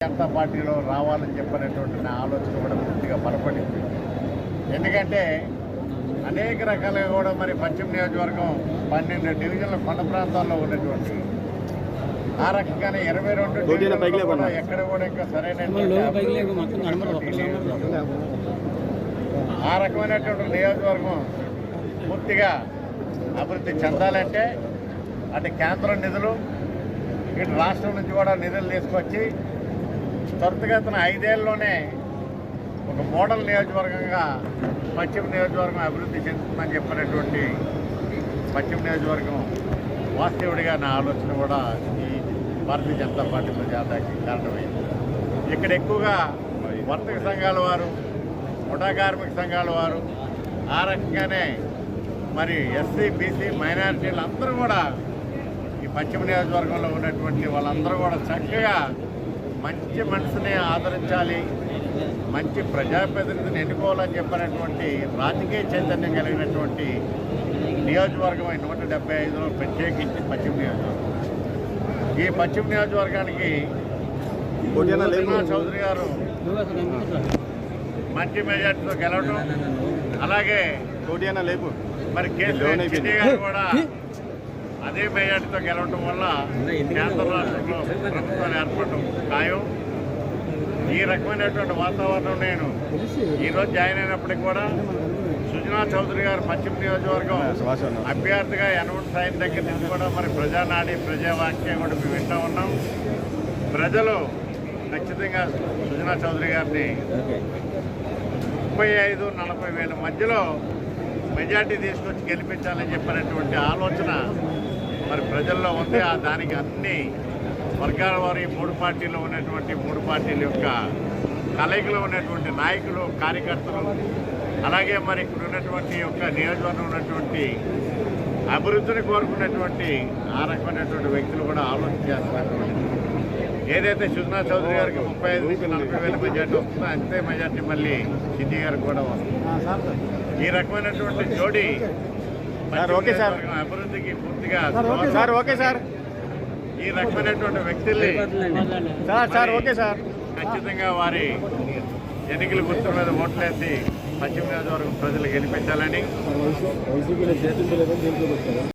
జనతా పార్టీలో రావాలని చెప్పినటువంటి నా ఆలోచన కూడా పూర్తిగా బలపడింది ఎందుకంటే అనేక రకాలుగా కూడా మరి పశ్చిమ నియోజకవర్గం పన్నెండు డివిజన్ల కొండ ప్రాంతాల్లో ఉన్నటువంటి ఆ రకంగానే ఇరవై రెండు. ఎక్కడ కూడా ఇంకా సరైన. ఆ రకమైనటువంటి నియోజకవర్గం పూర్తిగా అభివృద్ధి చెందాలంటే అటు కేంద్రం నిధులు ఇటు రాష్ట్రం నుంచి కూడా నిధులు తీసుకొచ్చి త్వరితగతిన ఐదేళ్ళలోనే ఒక మోడల్ నియోజకవర్గంగా పశ్చిమ నియోజకవర్గం అభివృద్ధి చెందుతుందని చెప్పినటువంటి పశ్చిమ నియోజకవర్గం వాస్తవుడిగా నా ఆలోచన కూడా ఈ భారతీయ జనతా పార్టీలో జాతాకి కారణమైంది. ఇక్కడ ఎక్కువగా వర్తక సంఘాల వారు ముఠా కార్మిక సంఘాల వారు ఆ రకంగానే మరి ఎస్సీ బీసీ మైనారిటీలు అందరూ కూడా ఈ పశ్చిమ నియోజకవర్గంలో ఉన్నటువంటి వాళ్ళందరూ కూడా చక్కగా మంచి మనసుని ఆదరించాలి మంచి ప్రజాప్రతినిధిని ఎన్నుకోవాలని చెప్పినటువంటి రాజకీయ చైతన్యం కలిగినటువంటి నియోజకవర్గం ఈ నూట డెబ్బై ఐదులో ప్రత్యేకించి పశ్చిమ నియోజకవర్గం. ఈ పశ్చిమ నియోజకవర్గానికి చౌదరి గారు? మంచి మెజార్టీతో గెలవడం అలాగే లేపు మరి కేసీఆర్ గారు కూడా అదే మెజార్టీతో గెలవడం వల్ల కేంద్ర రాష్ట్రంలో ప్రభుత్వాలు ఏర్పడటం ఖాయం. ఈ రకమైనటువంటి వాతావరణం నేను ఈరోజు జాయిన్ అయినప్పటికీ కూడా సుజనా చౌదరి గారు పశ్చిమ నియోజకవర్గం. అభ్యర్థిగా యనమూటి సాయం దగ్గర నుంచి కూడా మరి ప్రజానాడి ప్రజావాక్యం కూడా మేము వింటూ ఉన్నాం. ప్రజలు ఖచ్చితంగా సుజనా చౌదరి గారిని ముప్పై ఐదు నలభై వేల మధ్యలో మెజార్టీ తీసుకొచ్చి గెలిపించాలని చెప్పినటువంటి ఆలోచన మరి ప్రజల్లో ఉంది. ఆ దానికి అన్ని వర్గాల వారి మూడు పార్టీలు ఉన్నటువంటి మూడు పార్టీల యొక్క కలయికలో ఉన్నటువంటి నాయకులు కార్యకర్తలు అలాగే మరి ఇక్కడ ఉన్నటువంటి యొక్క నియోజకవర్గం ఉన్నటువంటి అభివృద్ధిని కోరుకున్నటువంటి ఆ రకమైనటువంటి వ్యక్తులు కూడా ఆలోచన చేస్తున్నటువంటి ఏదైతే సుజనా చౌదరి గారికి ముప్పై ఐదు నుంచి నలభై వేల మెజార్టీ వస్తుందో అంతే మెజార్టీ మళ్ళీ సిద్ధి గారికి కూడా వస్తుంది. ఈ రకమైనటువంటి జోడీ సార్, ఓకే సార్. అభివృద్ధికి పూర్తిగా సార్ ఓకే సార్ ఈ రకమైనటువంటి వ్యక్తుల్ని. సార్ సార్ ఓకే సార్ ఖచ్చితంగా వారి ఎన్నికల గుర్తు మీద ఓట్లేసి పశ్చిమ నియోజకవర్గం ప్రజలు గెలిపించాలని